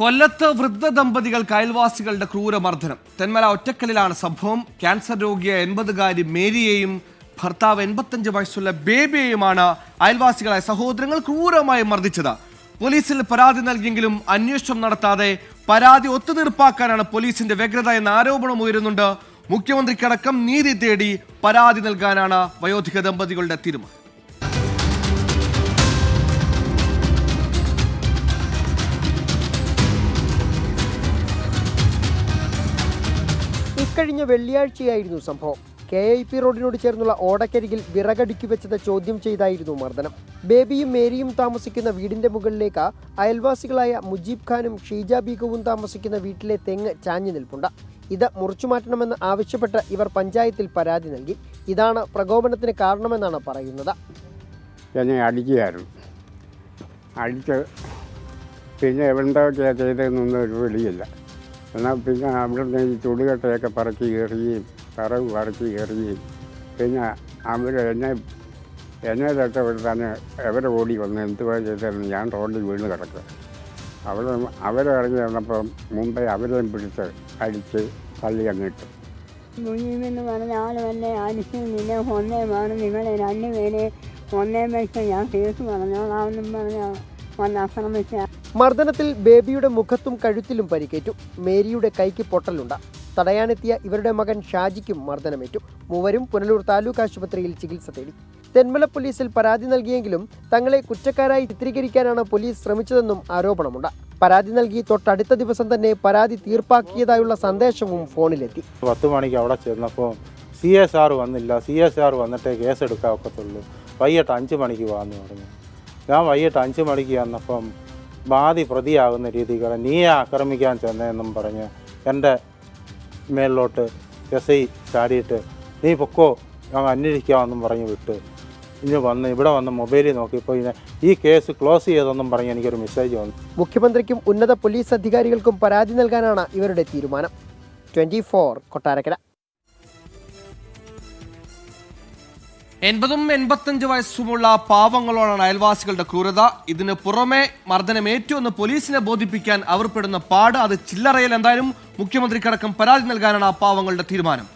കൊല്ലത്ത് വൃദ്ധ ദമ്പതികൾക്ക് അയൽവാസികളുടെ ക്രൂരമർദ്ദനം. തെന്മല ഒറ്റക്കലിലാണ് സംഭവം. ക്യാൻസർ രോഗിയായ എൺപതുകാരി മേരിയെയും ഭർത്താവ് എൺപത്തഞ്ച് വയസ്സുള്ള ബേബിയെയുമാണ് അയൽവാസികളായ സഹോദരങ്ങൾ ക്രൂരമായി മർദ്ദിച്ചത്. പോലീസിൽ പരാതി നൽകിയെങ്കിലും അന്വേഷണം നടത്താതെ പരാതി ഒത്തുതീർപ്പാക്കാനാണ് പോലീസിന്റെ വ്യഗ്രത എന്ന ആരോപണം ഉയരുന്നുണ്ട്. മുഖ്യമന്ത്രിക്കടക്കം നീതി തേടി പരാതി നൽകാനാണ് വയോധിക ദമ്പതികളുടെ തീരുമാനം. ഇക്കഴിഞ്ഞ വെള്ളിയാഴ്ചയായിരുന്നു സംഭവം. കെ ഐ പി റോഡിനോട് ചേർന്നുള്ള ഓടക്കരികിൽ വിറകടുക്കി വെച്ചത് ചോദ്യം ചെയ്തായിരുന്നു മർദ്ദനം. ബേബിയും മേരിയും താമസിക്കുന്ന വീടിന്റെ മുകളിലേക്ക് അയൽവാസികളായ മുജീബ് ഖാനും ഷീജ ബീഗവും താമസിക്കുന്ന വീട്ടിലെ തെങ്ങ് ചാഞ്ഞു നിൽപ്പുണ്ട്. ഇത് മുറിച്ചു മാറ്റണമെന്ന് ആവശ്യപ്പെട്ട് ഇവർ പഞ്ചായത്തിൽ പരാതി നൽകി. ഇതാണ് പ്രകോപനത്തിന് കാരണമെന്നാണ് പറയുന്നത്. എന്നെ അടിച്ച് പിന്നെ എവിടെന്തൊക്കെയാണ് ചെയ്തതെന്നൊന്നും ഒരു പിടിയില്ല എന്നാൽ പിന്നെ അവിടുന്ന് ഈ ചുടുകട്ടയൊക്കെ പറക്കി എറിയുകയും പറവ് പറക്കി എറിയുകയും. പിന്നെ അവർ എന്നെ എന്നെ തൊട്ടപ്പെടുത്താണ് എവരെ ഓടി വന്ന് എന്തുവാ ചെയ്തതെന്ന് ഞാൻ റോഡിൽ വീണ് കിടക്കുക. അവിടെ അവരെ ഇറങ്ങി വന്നപ്പം മുമ്പേ അവരെയും പിടിച്ച് അടിച്ച് തള്ളി അങ്ങിട്ടു മുനീമെന്ന് പറഞ്ഞ ആൾ വന്നെ അടിച്ചു നിന്നെ മാറും നിങ്ങളെ രണ്ടുപേരെ ഒന്നേ വെച്ച് ഞാൻ കേസ് പറഞ്ഞോളാമെന്നും പറഞ്ഞോ മർദ്ദനത്തിൽ ബേബിയുടെ മുഖത്തും കഴുത്തിലും പരിക്കേറ്റു. മേരിയുടെ കൈക്ക് പൊട്ടലുണ്ട്. തടയാനെത്തിയ ഇവരുടെ മകൻ ഷാജിക്കും മർദ്ദനമേറ്റു. മൂവരും പുനലൂർ താലൂക്ക് ആശുപത്രിയിൽ ചികിത്സ തേടി. തെന്മല പോലീസിൽ പരാതി നൽകിയെങ്കിലും തങ്ങളെ കുറ്റക്കാരായി ചിത്രീകരിക്കാനാണ് പോലീസ് ശ്രമിച്ചതെന്നും ആരോപണമുണ്ട്. പരാതി നൽകി തൊട്ടടുത്ത ദിവസം തന്നെ പരാതി തീർപ്പാക്കിയതായുള്ള സന്ദേശവും ഫോണിലെത്തി. പത്ത് മണിക്ക് അവിടെ ചെന്നപ്പോൾ സി എസ് ആർ വന്നില്ല. സി എസ് ആർ വന്നിട്ടേ കേസ് എടുക്കാൻ ഒക്കത്തുള്ളൂ വൈകിട്ട് അഞ്ച് മണിക്ക് വാന്ന് പറഞ്ഞു. ഞാൻ വൈകിട്ട് അഞ്ച് മണിക്ക് വന്നപ്പം ബാധി പ്രതിയാകുന്ന രീതിയിൽ നീ ആക്രമിക്കാൻ ചെന്നതെന്നും പറഞ്ഞ് എന്റെ മേളിലോട്ട് എസ് ഐ ചാടിയിട്ട് നീ പൊക്കോ ഞങ്ങൾ അന്വേഷിക്കാമെന്നും പറഞ്ഞ് വിട്ട്. ഇനി വന്ന് ഇവിടെ വന്ന് മൊബൈലിൽ നോക്കിയപ്പോൾ ഇതിനെ ഈ കേസ് ക്ലോസ് ചെയ്തെന്നും പറഞ്ഞ് എനിക്കൊരു മെസ്സേജ് വന്നു. മുഖ്യമന്ത്രിക്കും ഉന്നത പോലീസ് അധികാരികൾക്കും പരാതി നൽകാനാണ് ഇവരുടെ തീരുമാനം. Twenty four Kottarakkara. എൺപതും എൺപത്തഞ്ച് വയസ്സുമുള്ള പാവങ്ങളോടാണ് അയൽവാസികളുടെ ക്രൂരത. ഇതിന് പുറമെ മർദ്ദനമേറ്റു എന്ന് പോലീസിനെ ബോധിപ്പിക്കാൻ അവർ പെടുന്ന പാട് അത് ചില്ലറയിൽ എന്തായാലും മുഖ്യമന്ത്രിക്കടക്കം പരാതി നൽകാനാണ് ആ പാവങ്ങളുടെ തീരുമാനം.